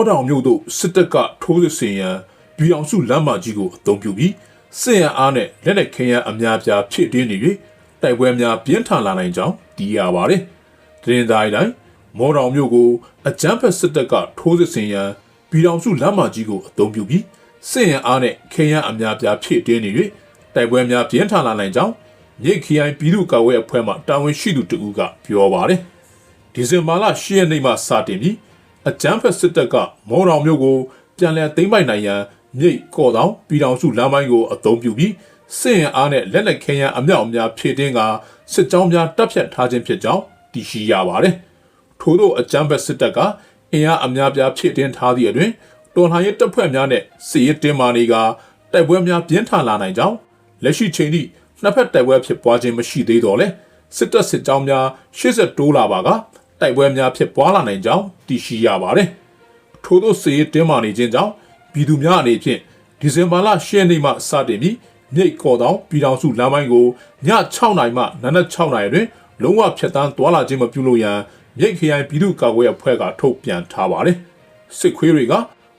မောတောင်မြို့သို့စစ်တပ်ကထိုးစစ်ဆင်ရန်ပြည်အောင်စုလမ်းမကြီးကိုအုံပြုပြီးစစ်ရန်အားနဲ့လက်နက်ခဲယမ်းအများပြားဖြည့်တင်းနေ၍တိုက်ပွဲများပြင်းထန်လာနိုင်ကြောင်းသိရပါတယ်။တရင်တိုင်းတိုင်းမောတောင်မြို့ကိုအကြမ်းဖက်စစ်တပ်ကထိုးစစ်ဆင်ရန်ပြည်အောင်စုလမ်းမကြီးကိုအုံပြုပြီးစစ်ရန်အားနဲ့ခဲယမ်းအများပြားဖြည့်တင်းနေ၍တိုက်ပွဲများပြင်းထန်လာနိုင်ကြောင်းမြိတ်ခရိုင်ပြည်သူ့ကာကွယ်အဖွဲ့မှတာဝန်ရှိသူတဦးကပြောပါတယ်။ဒီဇင်ဘာလ10ရက်နေ့မှစတင်ပြီး အကြမ်းဖက်စစ်တပ်ကမော်တော်မြို့ကိုပြန်လည်သိမ်းပိုက်နိုင်ရန်မြိတ်ကော့တောင်ပြည်တော်စုလမ်းပိုင်းကိုအသုံးပြုပြီးစစ်ရင်အားနဲ့လက်နက်ခဲယမ်းအမြောက်အများဖြည့်တင်းကစစ်ကြောင်းများတပ်ဖြတ်ထားခြင်းဖြစ်ကြောင်းသိရှိရပါတယ်။ထို့သောအကြမ်းဖက်စစ်တပ်ကအင်အားအများပြားဖြည့်တင်းထားသည့်အတွင်တော်လှန်ရေးတပ်ဖွဲ့များနဲ့စစ်ရေးတင်းမာနေကတိုက်ပွဲများပြင်းထန်လာနိုင်ကြောင်းလက်ရှိချိန်ထိနှစ်ဖက်တိုက်ပွဲဖြစ်ပွားခြင်းမရှိသေးတော့လဲစစ်တပ်စစ်ကြောင်းများရှေ့ဆက်တိုးလာပါက တိုက်ပွဲများဖြစ်ပွားလာနိုင်ကြောင်းသိရှိရပါတယ်။ထို့သောစစ်ရေးတင်းမာနေခြင်းကြောင့်ပြည်သူများအနေဖြင့်ဒီဇင်ဘာလ10ရက်နေ့မှစတင်ပြီးမြိတ်ကော်တောင်ပြည်တော်စုလမ်းပိုင်းကိုည6နာရီမှနနက်6နာရီတွင်လုံးဝဖျက်ဆီးသွားလာခြင်းမပြုလို့ရန်မြိတ်ခရိုင်ပြည်သူ့ကာကွယ်ရေးအဖွဲ့ကထုတ်ပြန်ထားပါတယ်။စစ်ခွေးတွေက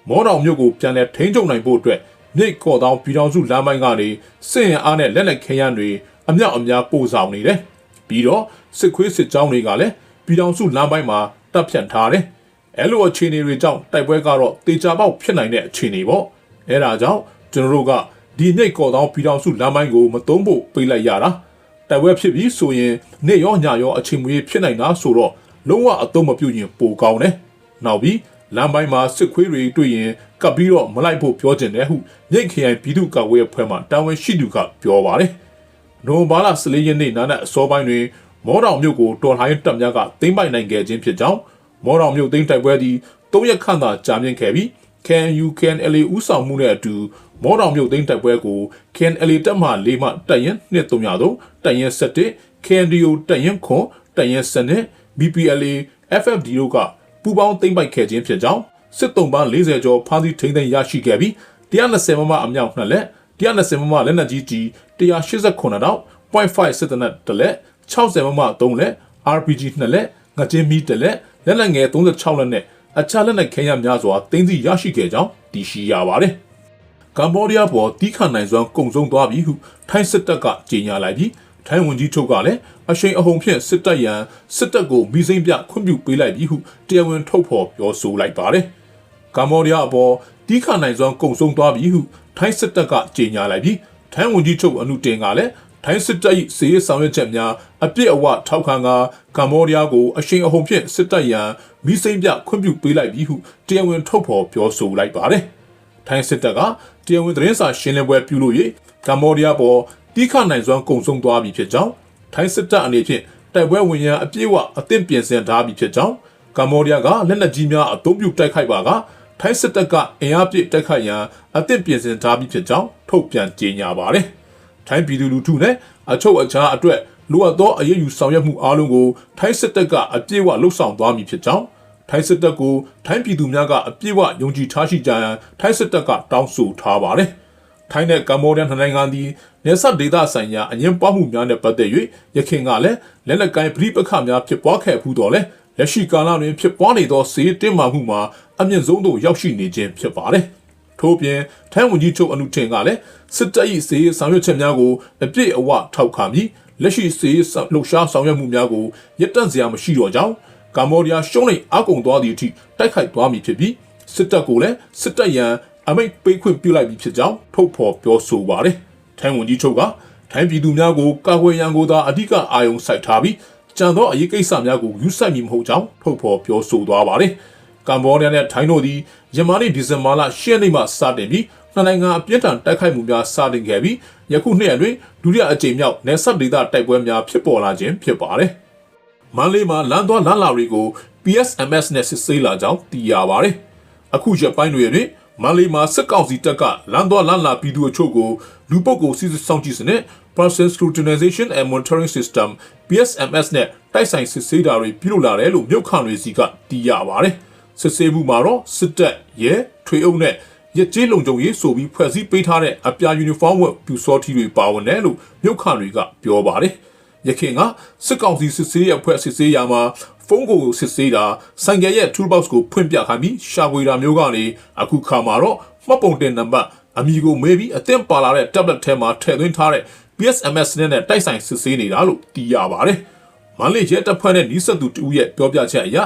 မောတော်မြို့ကိုပြန်လည်ထိန်းချုပ်နိုင်ဖို့အတွက်မြိတ်ကော်တောင်ပြည်တော်စုလမ်းပိုင်းကနေစစ်ရင်အားနဲ့လက်နက်ခဲယမ်းတွေအမြောက်အများပို့ဆောင်နေတယ်။ပြီးတော့စစ်ခွေးစစ်ကြောင်းတွေကလည်း ပြည်တော်စုလမ်းပိုင်းမှာတပ်ဖြန့်ထားတယ်။အဲလိုအခြေအနေတွေကြောင့်တိုက်ပွဲကတော့တေချာပေါက်ဖြစ်နိုင်တဲ့အခြေအနေပေါ့။အဲဒါကြောင့်ကျွန်တော်တို့ကဒီနေ့ကော်တောင်ပြည်တော်စုလမ်းပိုင်းကိုမတုံးဖို့ပြေးလိုက်ရတာ။တိုက်ပွဲဖြစ်ပြီးဆိုရင်နေ့ရောညရောအချိန်မွေးဖြစ်နိုင်တာဆိုတော့လုံးဝအသုံးမပြုရင်ပိုကောင်းတယ်။နောက်ပြီးလမ်းပိုင်းမှာစစ်ခွေးတွေတွေ့ရင်ကပ်ပြီးတော့မလိုက်ဖို့ပြောကျင်တယ်ဟုမြိတ်ခရိုင်ပြည်သူ့ကာကွယ်ရေးအဖွဲ့မှတာဝန်ရှိသူကပြောပါတယ်။နိုဘာလ14ရက်နေ့နာနဲ့အစောပိုင်းတွင် မော်တော်မြို့ကိုတော်လှန်ရေးတပ်များကသိမ်းပိုက်နိုင်ခဲ့ခြင်းဖြစ်ကြောင်းမော်တော်မြို့သိမ်းတိုက်ပွဲသည်၃ရက်ခန့်သာကြာမြင့်ခဲ့ပြီး KNU KNLA ဦးဆောင်မှုနဲ့အတူမော်တော်မြို့သိမ်းတိုက်ပွဲကို KNLA တပ်မှ၄မှတပ်ရင်2303တပ်ရင်7 KNDO တပ်ရင်ခွန်တပ်ရင်7 BPLA FFD တို့ကပူးပေါင်းသိမ်းပိုက်ခဲ့ခြင်းဖြစ်ကြောင်းစစ်တုံးပန်း40ကျော်ဖမ်းဆီးထိန်းသိမ်းရရှိခဲ့ပြီး120မမအမြောက်နှစ်လက်120မမလက်နက်ကြီးကြီး189တောက်0.5စစ်တနက်တစ်လက် 60မမ3လက် RPG 2လက်ငချင်းမီတစ်လက်လက်နက်ငယ်36လက်နဲ့အခြားလက်နက်ခဲယမ်းများစွာတင်းစီရရှိခဲ့ကြောင်းသိရှိရပါတယ်။ကမ္ဘောဒီးယားပေါ်တီးခတ်နိုင်စွမ်းကုံဆုံးသွားပြီဟုထိုင်းစစ်တပ်ကကြေညာလိုက်ပြီးထိုင်းဝန်ကြီးချုပ်ကလည်းအရှိန်အဟုန်ဖြင့်စစ်တပ်ရန်စစ်တပ်ကိုမိစိမ့်ပြခွင့်ပြုပေးလိုက်ပြီးဟုတရားဝင်ထုတ်ဖော်ပြောဆိုလိုက်ပါတယ်။ကမ္ဘောဒီးယားအပေါ်တီးခတ်နိုင်စွမ်းကုံဆုံးသွားပြီဟုထိုင်းစစ်တပ်ကကြေညာလိုက်ပြီးထိုင်းဝန်ကြီးချုပ်အနုတင်ကလည်း ထိုင်းစစ်တပ်၏စီးရေးဆောင်ရွက်ချက်များအပြစ်အဝထောက်ခံကကမ္ဘောဒီးယားကိုအရှိန်အဟုန်ဖြင့်စစ်တပ်ရန်မိစိမ့်ပြခွင့်ပြုပေးလိုက်ပြီးဟုတရားဝင်ထုတ်ဖော်ပြောဆိုလိုက်ပါတယ်။ထိုင်းစစ်တပ်ကတရားဝင်သတင်းစာရှင်းလင်းပွဲပြုလို့၍ကမ္ဘောဒီးယားပေါ်တီးခနိုင်စွမ်းကုံဆုံးသွားပြီဖြစ်ကြောင်းထိုင်းစစ်တပ်အနေဖြင့်တိုက်ပွဲဝင်ရန်အပြည့်အဝအသင့်ပြင်ဆင်ထားပြီဖြစ်ကြောင်းကမ္ဘောဒီးယားကလက်နက်ကြီးများအသုံးပြုတိုက်ခိုက်ပါကထိုင်းစစ်တပ်ကအင်အားပြည့်တိုက်ခိုက်ရန်အသင့်ပြင်ဆင်ထားပြီဖြစ်ကြောင်းထုတ်ပြန်ကြေညာပါတယ်။ ထိုင်းပြည်သူလူထုနဲ့အချုပ်အခြာအတွက်လိုအပ်သောအရေးယူဆောင်ရွက်မှုအားလုံးကိုထိုင်းစစ်တပ်ကအပြည့်အဝလှုပ်ဆောင်သွားမည်ဖြစ်ကြောင်းထိုင်းစစ်တပ်ကိုထိုင်းပြည်သူများကအပြည့်အဝယုံကြည်ထားရှိကြရန်ထိုင်းစစ်တပ်ကတောင်းဆိုထားပါတယ်။ထိုင်းနဲ့ကမ္ဘောဒီးယားနိုင်ငံသည်နေဆက်ဒေသဆိုင်ရာအငင်းပွားမှုများနဲ့ပတ်သက်၍ရခိုင်ကလည်းလက်လက်ကိုင်းပြိပခများဖြစ်ပွားခဲ့ဘူးတော့လေလက်ရှိကာလတွင်ဖြစ်ပွားနေသောစေတင်းမာမှုမှာအမြင့်ဆုံးသို့ရောက်ရှိနေခြင်းဖြစ်ပါတယ်။ ထို့ပြင်ထိုင်းဝန်ကြီးချုပ်အနုထင်ကလည်းစစ်တပ်၏စေဆောင်ရွက်ချက်များကိုအပြည့်အဝထောက်ခံပြီးလက်ရှိစေလှုပ်ရှားဆောင်ရွက်မှုများကိုရပ်တန့်စရာမရှိတော့ကြောင်းကမ္ဘောဒီးယားရှုံးနိအကုံသွားသည့်အထိတိုက်ခိုက်သွားမည်ဖြစ်ပြီးစစ်တပ်ကိုလည်းစစ်တပ်ရန်အမိတ်ပေးခွင့်ပြုလိုက်ပြီးဖြစ်ကြောင်းထုတ်ဖော်ပြောဆိုပါတယ်။ထိုင်းဝန်ကြီးချုပ်ကထိုင်းပြည်သူများကိုကာကွယ်ရန်ကိုသာအဓိကအာရုံစိုက်ထားပြီးကြံသောအရေးကိစ္စများကိုယူဆမည်မဟုတ်ကြောင်းထုတ်ဖော်ပြောဆိုသွားပါတယ်။ ကမ္ဘောဒီးယားနဲ့ထိုင်းတို့သည်ယမန်နေ့ဒီဇင်ဘာလ10ရက်နေ့မှစတင်ပြီးနှစ်နိုင်ငံအပြင်းထန်တိုက်ခိုက်မှုများစတင်ခဲ့ပြီးယခုနှစ်ရက်တွင်ဒုတိယအကြိမ်မြောက်နယ်စပ်ဒေသတိုက်ပွဲများဖြစ်ပေါ်လာခြင်းဖြစ်ပါတယ်။မန္တလေးမှာလမ်းသွားလမ်းလာတွေကို PSMS နဲ့စစ်ဆေးလာကြောင်းသိရပါတယ်။အခုရက်ပိုင်းတွေတွင်မန္တလေးမှာစစ်ကောင်စီတပ်ကလမ်းသွားလမ်းလာပြည်သူအချို့ကိုလူပုတ်ကိုစစ်စောင့်ကြည့်စနစ် Person Scrutinization and Monitoring System PSMS နဲ့တိုက်ဆိုင်စစ်ဆေးတာတွေပြုလုပ်လာတယ်လို့မြို့ခံတွေစီကသိရပါတယ်။ စစ်ဆေးမှုမှာတော့စစ်တပ်ရဲထွေအုပ်နဲ့ရကြေးလုံခြုံရေးဆိုပြီးဖွဲ့စည်းပေးထားတဲ့အပြာယူနီဖောင်းဝတ်ပြူစောထီတွေပါဝင်တယ်လို့မြို့ခံတွေကပြောပါတယ်။ရခင်ကစစ်ကောင်စီစစ်ဆေးရဖွဲ့စစ်ဆေးရမှာဖုန်းကိုစစ်ဆေးတာဆိုင်ကယ်ရဲ့ toolbox ကိုဖွင့်ပြခိုင်းပြီးရှာဖွေတာမျိုးကနေအခုခါမှာတော့မှတ်ပုံတင်နံပါတ်အမည်ကိုမေးပြီးအသင့်ပါလာတဲ့ tablet ထဲမှာထည့်သွင်းထားတဲ့ PSMS နဲ့တိုက်ဆိုင်စစ်ဆေးနေတာလို့သိရပါတယ်။မန္တလေးရဲတပ်ဖွဲ့နဲ့နီးစပ်သူတူရဲ့ပြောပြချက်အရ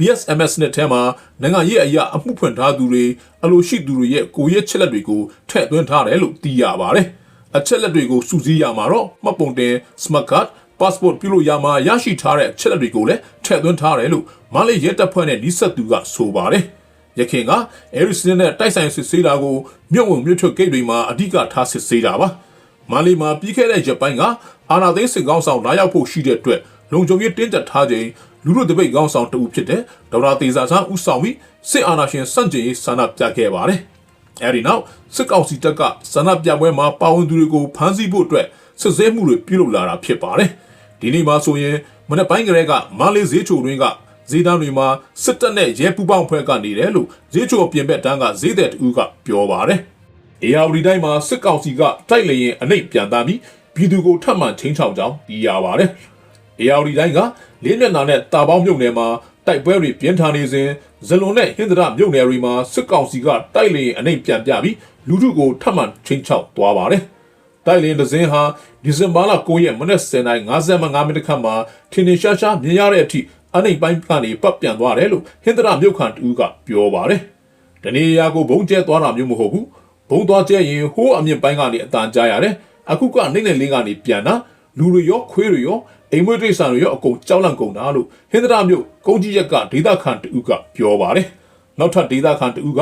BSMS နဲ့ထဲမှာနိုင်ငံရေးအရာအမှုဖွင့်ထားသူတွေအလိုရှိသူတွေရဲ့ကိုရဲချက်လက်တွေကိုထည့်သွင်းထားတယ်လို့သိရပါတယ်။အချက်လက်တွေကိုစုစည်းရမှာတော့မှတ်ပုံတင် smart card passport ပြုလို့ရမှာရရှိထားတဲ့ချက်လက်တွေကိုလည်းထည့်သွင်းထားတယ်လို့မန္တလေးရဲတပ်ဖွဲ့နဲ့နီးစပ်သူကဆိုပါတယ်။ရခင်ကအဲရီစနနဲ့တိုက်ဆိုင်စစ်ဆေးတာကိုမြို့ဝင်မြို့ထွက်ဂိတ်တွေမှာအဓိကထားစစ်ဆေးတာပါ။မန္တလေးမှာပြီးခဲ့တဲ့ရက်ပိုင်းကအာနာသိန်းစစ်ကောင်းဆောင်လာရောက်ဖို့ရှိတဲ့အတွက်လုံခြုံရေးတင်းကျပ်ထားခြင်း လူလူတပိတ်ကောင်းဆောင်တဦးဖြစ်တဲ့ဒေါက်တာတေဇာဆန်းဦးဆောင်ပြီးစစ်အာဏာရှင်စန့်ကျင်ရေးဆန္ဒပြခဲ့ပါတယ်။အဲဒီနောက်စစ်ကောင်စီတပ်ကဆန္ဒပြပွဲမှာပါဝင်သူတွေကိုဖမ်းဆီးဖို့အတွက်စစ်ဆေးမှုတွေပြုလုပ်လာတာဖြစ်ပါတယ်။ဒီနေ့မှာဆိုရင်မနေ့ပိုင်းကလေးကမန္တလေးဈေးချိုတွင်ကဈေးတန်းတွေမှာစစ်တပ်နဲ့ရဲပူးပေါင်းဖွဲ့ကနေတယ်လို့ဈေးချိုပြင်ပက်တန်းကဈေးတဲ့တူကပြောပါတယ်။အေယာဝတီတိုင်းမှာစစ်ကောင်စီကတိုက်လေရင်အနှိပ်ပြန်သားပြီးပြည်သူကိုထပ်မံချင်းချောက်ကြောင်းသိရပါတယ်။ အေယာဝတီတိုင်းကလေးမျက်နှာနဲ့တာပေါင်းမြုပ်နယ်မှာတိုက်ပွဲတွေပြင်းထန်နေစဉ်ဇလွန်နဲ့ဟင်္ဒရာမြုပ်နယ်တွေမှာစစ်ကောင်စီကတိုက်လေရင်အနှိပ်ပြန်ပြပြီးလူထုကိုထပ်မံချင်းချောက်သွားပါတယ်။တိုက်လင်းဒဇင်းဟာဒီဇင်ဘာလ9ရက်မနက်10:55မိနစ်ခန့်မှာထင်းထင်ရှားရှားမြင်ရတဲ့အထိအနှိပ်ပိုင်းကနေပတ်ပြန်သွားတယ်လို့ဟင်္ဒရာမြုပ်ခန့်တူကပြောပါတယ်။တနေရာကိုဘုံကျဲသွားတာမျိုးမဟုတ်ဘူး။ဘုံသွားကျဲရင်ဟိုးအမြင့်ပိုင်းကနေအတန်ကြားရတယ်။အခုကနိုင်နေလေးကနေပြန်တာ လူတွေရောခွေးတွေရောအိမ်မွေးတိရစ္ဆာန်တွေရောအကုန်ကြောက်လန့်ကုန်တာလို့ဟင်္ဒရာမြို့ကုန်းကြီးရက်ကဒေသခံတူကပြောပါတယ်။နောက်ထပ်ဒေသခံတူက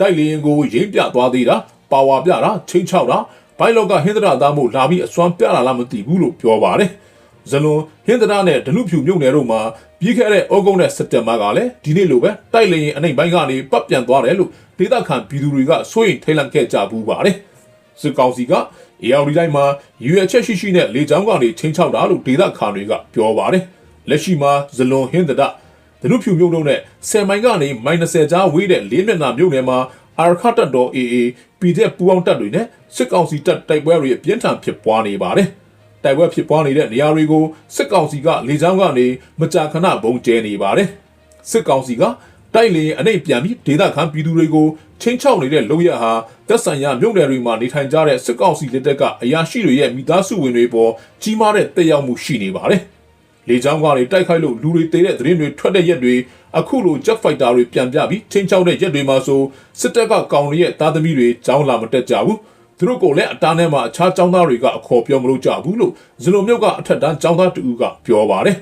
တိုက်လေရင်ကိုရင်းပြသွားသေးတာပါဝါပြတာချင်းချောက်တာဘိုင်လော့ကဟင်္ဒရာသားမို့လာပြီးအစွမ်းပြလာလားမသိဘူးလို့ပြောပါတယ်။ဇလွန်ဟင်္ဒရာနဲ့ဒလူဖြူမြုပ်နယ်တို့မှာပြီးခဲ့တဲ့ဩဂုတ်နဲ့စက်တင်ဘာကလည်းဒီနေ့လိုပဲတိုက်လေရင်အနိုင်ပိုင်းကနေပတ်ပြန်သွားတယ်လို့ဒေသခံပြည်သူတွေကစိုးရိမ်ထိတ်လန့်ခဲ့ကြဘူးပါတယ်။စစ်ကောင်စီက အေယာဝတီတိုင်းမှာရွေချက်ရှိရှိနဲ့လေကြောင်းကနေချင်းချောက်တာလို့ဒေသခံတွေကပြောပါတယ်။လက်ရှိမှာဇလွန်ဟင်္ဒရာဒလူဖြူမြုပ်တို့နဲ့10မိုင်ကနေမိုင်20ကြားဝေးတဲ့လေးမျက်နှာမြုပ်နယ်မှာအာရခတ်တော် AA PDF ပူအောင်တပ်တွေနဲ့စစ်ကောင်စီတပ်တိုက်ပွဲတွေအပြင်းထန်ဖြစ်ပွားနေပါတယ်။တိုက်ပွဲဖြစ်ပွားနေတဲ့နေရာတွေကိုစစ်ကောင်စီကလေကြောင်းကနေမကြာခဏဘုံကျဲနေပါတယ်။စစ်ကောင်စီက တိုက်လေအနှိပ်ပြန်ပြီးဒေသခံပြည်သူတွေကိုချင်းချောက်နေတဲ့လုံရဟာသက်ဆိုင်ရာမြို့နယ်တွေမှာနေထိုင်ကြတဲ့စစ်ကောင်စီလက်ထက်ကအရာရှိတွေရဲ့မိသားစုဝင်တွေပေါ်ကြီးမားတဲ့တက်ရောက်မှုရှိနေပါတယ်။လေကြောင်းကနေတိုက်ခိုက်လို့လူတွေတေတဲ့သတင်းတွေထွက်တဲ့ရက်တွေအခုလို jet fighter တွေပြန်ပြပြီးချင်းချောက်တဲ့ရက်တွေမှာဆိုစစ်တပ်ကကောင်တွေရဲ့သားသမီးတွေကြောင်းလာမတက်ကြဘူးသူတို့ကလည်းအတားထဲမှာအခြားចောင်းသားတွေကအခေါ်ပြောမလို့ကြဘူးလို့ဇလုံမြုပ်ကအထက်တန်းចောင်းသားတူကပြောပါတယ်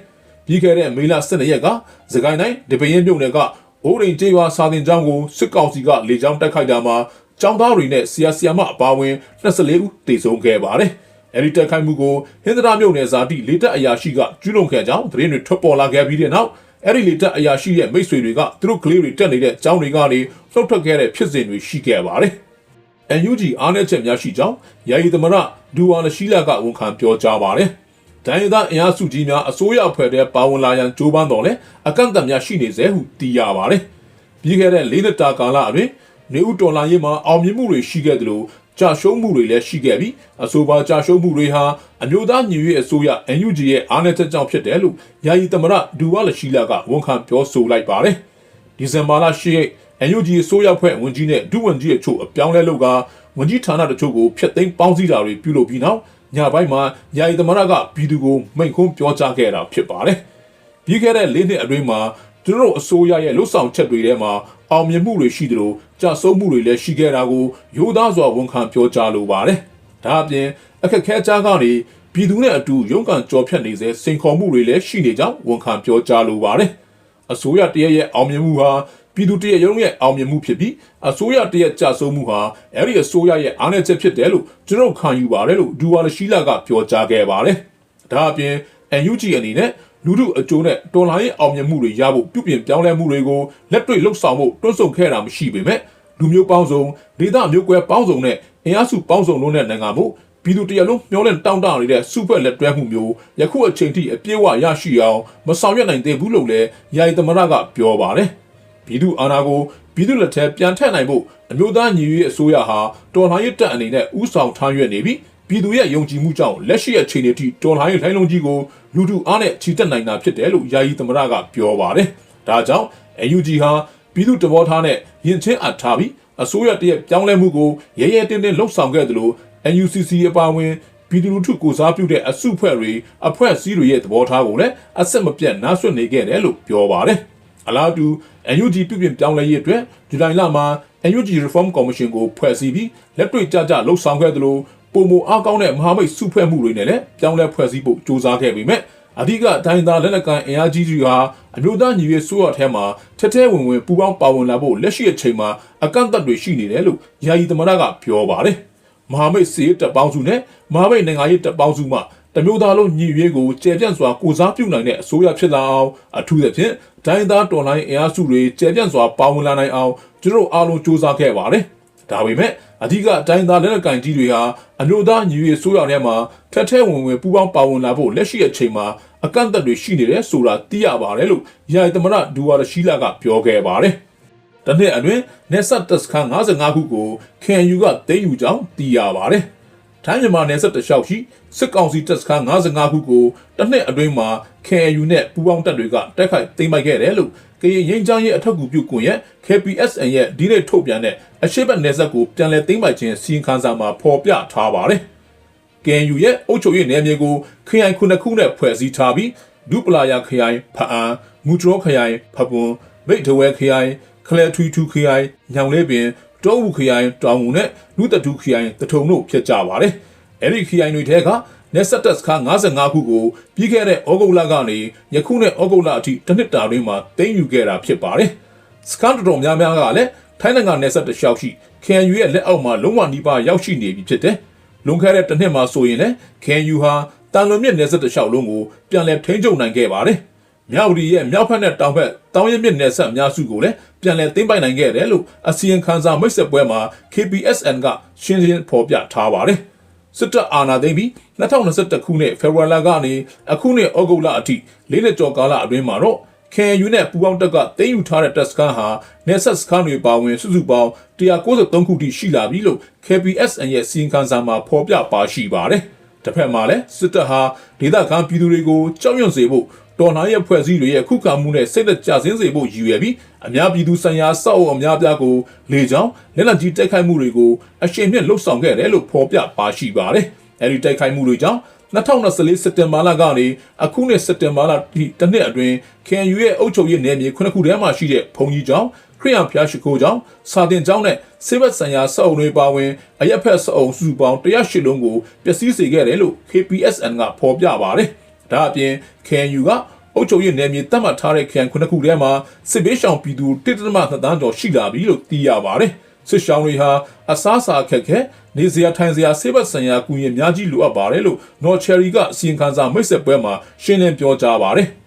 ပြီးခဲ့တဲ့မေလ12ရက်ကသခိုင်းတိုင်းဒီပရင်မြုပ်နယ်က အိုးရင်ကျေးရွာစာတင်ကျောင်းကိုစစ်ကောင်စီကလေကြောင်းတိုက်ခိုက်တာမှာចောင်းသားတွေနဲ့ဆရာဆရာမအပါအဝင်24ဦးတေဆုံးခဲ့ပါတယ်အဲဒီတက်ခိုက်မှုကိုဟင်္ဒရာမြို့နယ်ဇာတိလေတပ်အရာရှိကကျူးလွန်ခဲ့ကြောင်းသတင်းတွေထွက်ပေါ်လာခဲ့ပြီးတဲ့နောက်အဲ့ဒီလေတပ်အရာရှိရဲ့မိတ်ဆွေတွေကသူတို့ကလေးတွေတက်နေတဲ့အကြောင်းတွေကနေလှုပ်ထွက်ခဲ့တဲ့ဖြစ်စဉ်တွေရှိခဲ့ပါတယ်။ NUG အားနည်းချက်များရှိကြောင်းယာယီသမရဒူဝါလရှိလာကဝန်ခံပြောကြားပါတယ်။ ဒိုင်းသားအင်အားစုကြီးများအစိုးရဖွဲ့တဲ့ပါဝင်လာရန်ကြိုးပမ်းတော်လဲအကန့်အသတ်များရှိနေစေဟုသိရပါတယ်။ပြီးခဲ့တဲ့၄နှစ်တာကာလအတွင်းနေဦးတော်လာရေးမှာအောင်မြင်မှုတွေရှိခဲ့တယ်လို့ကြာရှုံးမှုတွေလည်းရှိခဲ့ပြီးအဆိုပါကြာရှုံးမှုတွေဟာအမျိုးသားညီညွတ်ရေးအစိုးရ NUG ရဲ့အားနည်းချက်ကြောင့်ဖြစ်တယ်လို့ယာယီသမရဒူဝါလရှိလာကဝန်ခံပြောဆိုလိုက်ပါတယ်။ဒီဇင်ဘာလ10ရက် NUG အစိုးရဖွဲ့ဝန်ကြီးနဲ့ဒုဝန်ကြီးအချို့အပြောင်းလဲလုပ်ကဝန်ကြီးဌာနတချို့ကိုဖျက်သိမ်းပေါင်းစည်းတာတွေပြုလုပ်ပြီးနောက် ညပိုင်းမှာယာယီသမရကပြည်သူကိုမိန့်ခွန်းပြောကြားခဲ့တာဖြစ်ပါတယ်။ပြီးခဲ့တဲ့၄နှစ်အတွင်းမှာသူတို့အစိုးရရဲ့လှုပ်ဆောင်ချက်တွေထဲမှာအောင်မြင်မှုတွေရှိသလိုကြာဆုံးမှုတွေလည်းရှိခဲ့တာကိုရိုးသားစွာဝန်ခံပြောကြားလိုပါတယ်။ဒါအပြင်အခက်ခဲကြားကနေပြည်သူနဲ့အတူရုန်းကန်ကြော်ဖြတ်နေစေစိန်ခေါ်မှုတွေလည်းရှိနေကြောင်းဝန်ခံပြောကြားလိုပါတယ်။အစိုးရတရက်ရဲ့အောင်မြင်မှုဟာ ပြည်သူတရက်ရုံးရဲ့အောင်မြင်မှုဖြစ်ပြီးအစိုးရတရက်ကြာဆုံးမှုဟာအဲ့ဒီအစိုးရရဲ့အားနည်းချက်ဖြစ်တယ်လို့ကျွန်တော်ခံယူပါတယ်လို့ဒူဝါလရှိလာကပြောကြားခဲ့ပါတယ်။ဒါအပြင် NUG အနေနဲ့လူထုအကျိုးနဲ့တော်လိုင်းရဲ့အောင်မြင်မှုတွေရဖို့ပြုပြင်ပြောင်းလဲမှုတွေကိုလက်တွေ့လှုပ်ဆောင်ဖို့တွန်းဆုံခဲ့တာမရှိပေမဲ့လူမျိုးပေါင်းစုံဒေသမျိုးကွဲပေါင်းစုံနဲ့အင်အားစုပေါင်းစုံလုံးနဲ့နိုင်ငံမှုပြည်သူတရလုံးမျောလင့်တောင်းတနေတဲ့စုဖွဲ့လက်တွဲမှုမျိုးယခုအချိန်ထိအပြည့်အဝရရှိအောင်မဆောင်ရွက်နိုင်သေးဘူးလို့လည်းယာယီသမရကပြောပါတယ် ပြည်သူအာဏာကိုပြည်သူလက်ထဲပြန်ထည့်နိုင်ဖို့အမျိုးသားညီညွတ်ရေးအစိုးရဟာတော်လှန်ရေးတပ်အနေနဲ့ဥဆောင်ထမ်းရွက်နေပြီးပြပြည်သူရဲ့ယုံကြည်မှုကြောင့်လက်ရှိရဲ့အခြေအနေထိတော်လှန်ရေးလှိုင်းလုံးကြီးကိုလူထုအားနဲ့ချီတက်နိုင်တာဖြစ်တယ်လို့ယာယီသမရကပြောပါတယ်။ဒါကြောင့် UNG ဟာပြည်သူတဘောထားနဲ့ယဉ်ချင်းအပ်ထားပြီးအစိုးရတရက်ပြောင်းလဲမှုကိုရဲရဲတင်းတင်းလှုပ်ဆောင်ခဲ့သလို NUCC အပါအဝင်ပြည်သူလူထုကိုစားပြုတဲ့အစုဖွဲ့တွေအဖွဲ့အစည်းတွေရဲ့သဘောထားကိုလည်းအဆက်မပြတ်နားဆွနေခဲ့တယ်လို့ပြောပါတယ်။ အလားတူ NUG ပြုပြင်ပြောင်းလဲရေးအတွက်ဇူလိုင်လမှာ NUG Reform Commission ကိုဖွဲ့စည်းပြီးလက်တွေ့ကြကြလှုပ်ဆောင်ခဲ့သလိုပုံမအားကောင်းတဲ့မဟာမိတ်စုဖွဲ့မှုတွေနဲ့လည်းပြောင်းလဲဖွဲ့စည်းဖို့ကြိုးစားခဲ့ပေမဲ့အဓိကတိုင်းသားလက်နက်ကိုင်အင်အားကြီးတွေဟာအမျိုးသားညီရေးဆိုရထဲမှာထက်ထဲဝင်ဝင်ပူပေါင်းပါဝင်လာဖို့လက်ရှိအချိန်မှာအကန့်အသတ်တွေရှိနေတယ်လို့ယာယီသမရကပြောပါတယ်။မဟာမိတ်စီတပ်ပေါင်းစုနဲ့မဟာမိတ်နိုင်ငံရေးတပ်ပေါင်းစုမှ တမျိုးသားလုံးညီရွေးကိုကျေပြန့်စွာကိုစားပြုနိုင်တဲ့အစိုးရဖြစ်လာအောင်အထူးသဖြင့်ဒိုင်းသားတော်လိုင်းအင်အားစုတွေကျေပြန့်စွာပါဝင်လာနိုင်အောင်သူတို့အားလုံးစူးစမ်းခဲ့ပါတယ်။ဒါပေမဲ့အဓိကအတိုင်းသားလက်နက်ကိုင်ကြီးတွေဟာအမျိုးသားညီရွေးဆိုးရထဲမှာထက်ထဲဝင်ဝင်ပူပေါင်းပါဝင်လာဖို့လက်ရှိအချိန်မှာအကန့်အသတ်တွေရှိနေတယ်ဆိုတာသိရပါတယ်လို့ယာယီသမရဒူဝါရရှိလာကပြောခဲ့ပါတယ်။တနေ့အတွင်းနေဆက်တက်စခန်း55ခုကို KNU ကသိမ်းယူကြောင်းသိရပါတယ်။ ထိုင်းမြန်မာနယ်စပ်တလျှောက်ရှိစစ်ကောင်စီတပ်စခန်း55ခုကိုတစ်နှစ်အတွင်းမှာ KNU နဲ့ပူးပေါင်းတပ်တွေကတိုက်ခိုက်သိမ်းပိုက်ခဲ့တယ်လို့ကရင်ရင်းချမ်းရဲ့အထက်ကူပြုကွန်ရက် KPSN ရဲ့ဒီနေ့ထုတ်ပြန်တဲ့အရှိတ်ဘက်နယ်စပ်ကိုပြန်လည်သိမ်းပိုက်ခြင်းစီရင်ခံစာမှာဖော်ပြထားပါတယ်။ KNU ရဲ့အုပ်ချုပ်ရေးနယ်မြေကိုခရိုင်ခုနှစ်ခုနဲ့ဖွဲ့စည်းထားပြီးဒုပလာယာခရိုင်ဖအံမူတရောခရိုင်ဖပွန်မိတ်တဝဲခရိုင်ခလဲထွီထူခရိုင်ညောင်လေးပင် တောဝူခရိုင်တောင်ငူနဲ့လူတတူခရိုင်တထုံတို့ဖြစ်ကြပါတယ်။အဲ့ဒီခရိုင်တွေထဲကနေဆက်တက်စခန်း55ခုကိုပြီးခဲ့တဲ့ဩဂုတ်လကနေယခုနဲ့ဩဂုတ်လအထိတစ်နှစ်တာတွင်းမှာတင်ယူခဲ့တာဖြစ်ပါတယ်။စကန်တော်တော်များများကလည်းထိုင်းနိုင်ငံနယ်စပ်တလျှောက်ရှိ KNU ရဲ့လက်အောက်မှာလုံးဝနှီးပါရောက်ရှိနေပြီဖြစ်တယ်။လွန်ခဲ့တဲ့တစ်နှစ်မှာဆိုရင်လည်း KNU ဟာတန်လွန်မြစ်နယ်စပ်တလျှောက်လုံးကိုပြန်လည်ထိန်းချုပ်နိုင်ခဲ့ပါတယ်။ မြောက်ရီရဲ့မြောက်ဖက်နဲ့တောင်ဖက်တောင်ရမြစ်နယ်စပ်အများစုကိုလည်းပြန်လည်သိမ်းပိုက်နိုင်ခဲ့တယ်လို့အစီရင်ခံစာမိတ်ဆက်ပွဲမှာ KPSN ကရှင်းရှင်းဖော်ပြထားပါတယ်။စစ်တပ်အာဏာသိမ်းပြီး2021ခုနှစ်ဖေဖော်ဝါရီလကနေအခုနှစ်ဩဂုတ်လအထိလေးနှစ်ကျော်ကာလအတွင်းမှာတော့ KNU နဲ့ပူးပေါင်းတပ်ကတင်ယူထားတဲ့တပ်စခန်းဟာနေဆက်စခန်းတွေပါဝင်စုစုပေါင်း193ခုထိရှိလာပြီလို့ KPSN ရဲ့စီရင်ခံစာမှာဖော်ပြပါရှိပါတယ်။တစ်ဖက်မှာလည်းစစ်တပ်ဟာဒေသခံပြည်သူတွေကိုကြောက်ရွံ့စေဖို့ တော်လှန်ရေးဖွဲ့စည်းတွေရဲ့ခုခံမှုနဲ့စိတ်သက်ကြဆင်းစေဖို့ရည်ရွယ်ပြီးအများပြည်သူဆိုင်ရာစောက်အုပ်အများပြားကိုလေကြောင်းလက်နက်ကြီးတိုက်ခိုက်မှုတွေကိုအရှိန်မြင့်လှုပ်ဆောင်ခဲ့တယ်လို့ဖော်ပြပါရှိပါတယ်။အဲဒီတိုက်ခိုက်မှုတွေကြောင့်2024စက်တင်ဘာလကနေအခုနှစ်စက်တင်ဘာလဒီတစ်နှစ်အတွင်း KNU ရဲ့အုပ်ချုပ်ရေးနယ်မြေခုနှစ်ခုထဲမှာရှိတဲ့ဘုံကြီးကျောင်းခရိယံဖျားရှိခိုးကျောင်းစာတင်ကျောင်းနဲ့စေဘတ်ဆိုင်ရာစောအုံတွေပါဝင်အရက်ဖက်စောအုံစုပေါင်း108လုံးကိုပျက်စီးစေခဲ့တယ်လို့ KPSN ကဖော်ပြပါတယ်။ ဒါအပြင် KNU ကအုပ်ချုပ်ရေးနယ်မြေတတ်မှတ်ထားတဲ့ခရိုင်ခုနှစ်ခုထဲမှာစစ်ဘေးရှောင်ပြည်သူ1.3သန်းကျော်ရှိလာပြီလို့သိရပါတယ်။စစ်ရှောင်တွေဟာအစားအစာအခက်ခဲနေစရာထိုင်စရာဆေးဘက်ဆိုင်ရာကုရင်အများကြီးလိုအပ်ပါတယ်လို့ North Cherry ကအစီရင်ခံစာမိတ်ဆက်ပွဲမှာရှင်းလင်းပြောကြားပါတယ်။